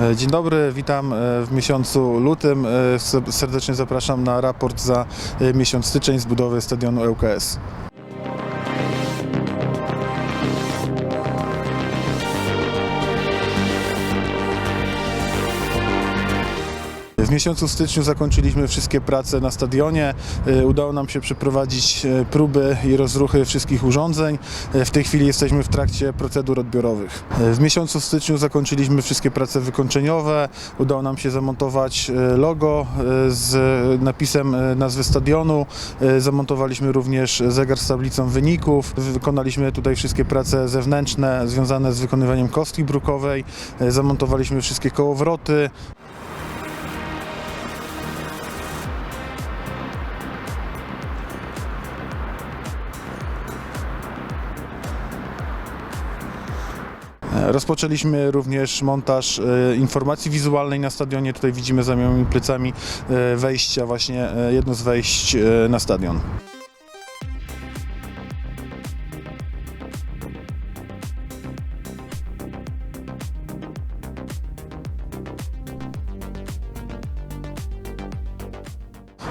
E, Dzień dobry, witam e, w miesiącu lutym. E, se- Serdecznie zapraszam na raport za miesiąc styczeń z budowy stadionu ŁKS. Miesiącu styczniu zakończyliśmy wszystkie prace na stadionie. E, Udało nam się przeprowadzić e, próby i rozruchy wszystkich urządzeń. E, W tej chwili jesteśmy w trakcie procedur odbiorowych. W miesiącu styczniu zakończyliśmy wszystkie prace wykończeniowe. Udało nam się zamontować logo z napisem nazwy stadionu. Zamontowaliśmy również zegar z tablicą wyników. Wykonaliśmy tutaj wszystkie prace zewnętrzne związane z wykonywaniem kostki brukowej. Zamontowaliśmy wszystkie kołowroty. Rozpoczęliśmy również montaż e, informacji wizualnej na stadionie. Tutaj widzimy za moimi plecami e, wejścia, właśnie e, jedno z wejść na stadion.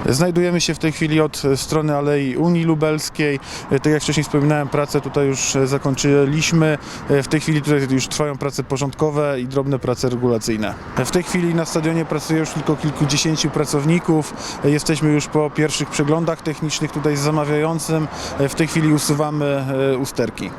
Znajdujemy się w tej chwili od strony Alei Unii Lubelskiej. Tak jak wcześniej wspominałem, pracę tutaj już zakończyliśmy. W tej chwili tutaj już trwają prace porządkowe i drobne prace regulacyjne. W tej chwili na stadionie pracuje już tylko kilkudziesięciu pracowników. Jesteśmy już po pierwszych przeglądach technicznych tutaj z zamawiającym. W tej chwili usuwamy e, usterki.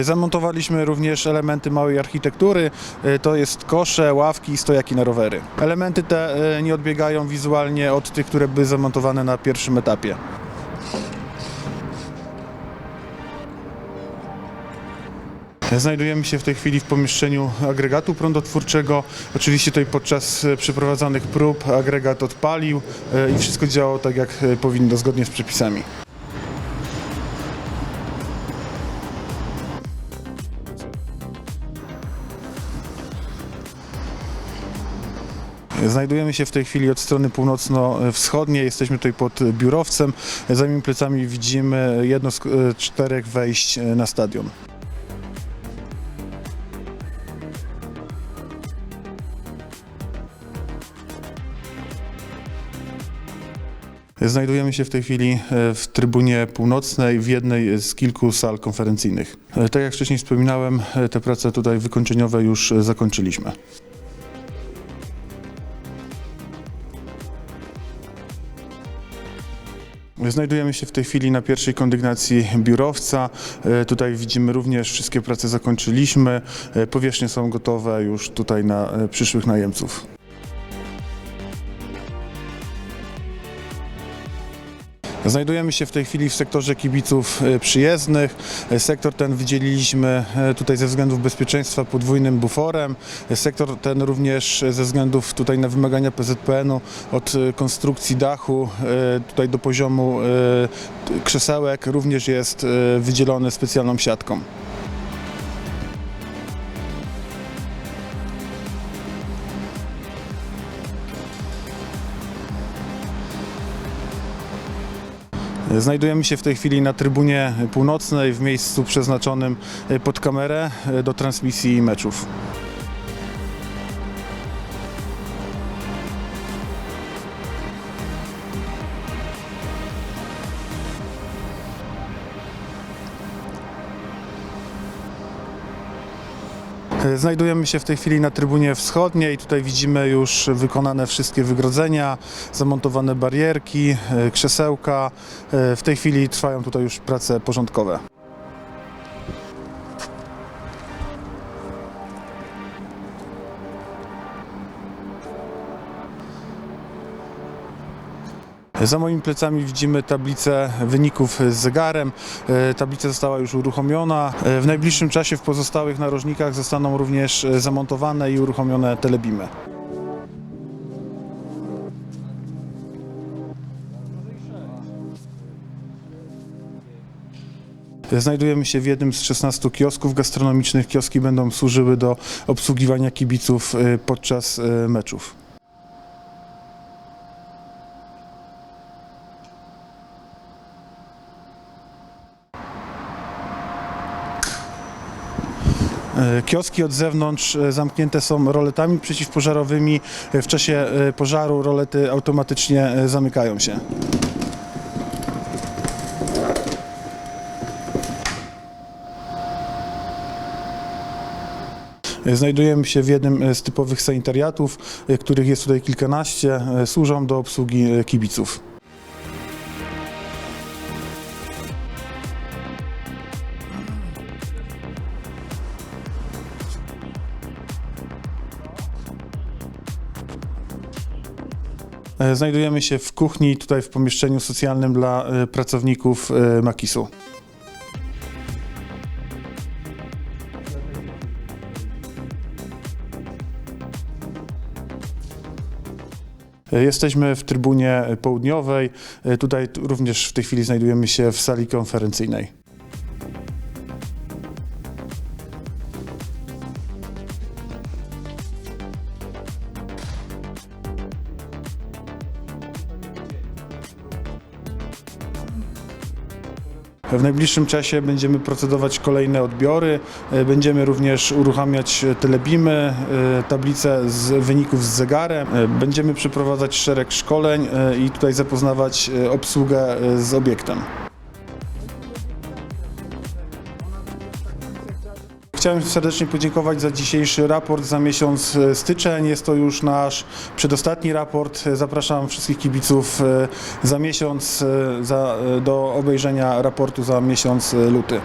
Zamontowaliśmy również elementy małej architektury, E, to jest kosze, ławki i stojaki na rowery. Elementy te e, nie odbiegają wizualnie od tych, które były zamontowane na pierwszym etapie. Znajdujemy się w tej chwili w pomieszczeniu agregatu prądotwórczego. Oczywiście tutaj podczas e, przeprowadzanych prób agregat odpalił e, i wszystko działało tak jak e, powinno, zgodnie z przepisami. Znajdujemy się w tej chwili od strony północno-wschodniej. Jesteśmy tutaj pod biurowcem. Za moimi plecami widzimy jedno z e, czterech wejść e, na stadion. Znajdujemy się w tej chwili e, w trybunie północnej, w jednej z kilku sal konferencyjnych. Tak jak wcześniej wspominałem, te prace tutaj wykończeniowe już zakończyliśmy. Znajdujemy się w tej chwili na pierwszej kondygnacji biurowca. E, Tutaj widzimy również wszystkie prace zakończyliśmy. E, Powierzchnie są gotowe już tutaj na e, przyszłych najemców. Znajdujemy się w tej chwili w sektorze kibiców e, przyjezdnych. E, Sektor ten wydzieliliśmy e, tutaj ze względów bezpieczeństwa podwójnym buforem. Sektor ten również ze względów tutaj na wymagania PZPN-u od konstrukcji dachu tutaj do poziomu krzesełek również jest wydzielony specjalną siatką. Znajdujemy się w tej chwili na trybunie północnej, w miejscu przeznaczonym pod kamerę do transmisji meczów. Znajdujemy się w tej chwili na trybunie wschodniej. Tutaj widzimy już wykonane wszystkie wygrodzenia, zamontowane barierki, e, krzesełka. E, W tej chwili trwają tutaj już prace porządkowe. Za moimi plecami widzimy tablicę wyników z zegarem. E, Tablica została już uruchomiona. E, W najbliższym czasie w pozostałych narożnikach zostaną również zamontowane i uruchomione telebimy. Znajdujemy się w jednym z 16 kiosków gastronomicznych. Kioski będą służyły do obsługiwania kibiców e, podczas meczów. Kioski od zewnątrz e, zamknięte są roletami przeciwpożarowymi. E, W czasie e, pożaru rolety automatycznie e, zamykają się. E, Znajdujemy się w jednym e, z typowych sanitariatów, e, których jest tutaj kilkanaście. E, Służą do obsługi e, kibiców. Znajdujemy się w kuchni, tutaj w pomieszczeniu socjalnym dla e, pracowników e, Makisu. E, Jesteśmy w trybunie południowej. E, Tutaj również w tej chwili znajdujemy się w sali konferencyjnej. W najbliższym czasie będziemy procedować kolejne odbiory. E, Będziemy również uruchamiać telebimy, e, tablice z wyników z zegarem. E, Będziemy przeprowadzać szereg szkoleń i tutaj zapoznawać obsługę z obiektem. Chciałem serdecznie podziękować za dzisiejszy raport za miesiąc e, styczeń. Jest to już nasz przedostatni raport. Zapraszam wszystkich kibiców e, za miesiąc e, za, do obejrzenia raportu za miesiąc luty.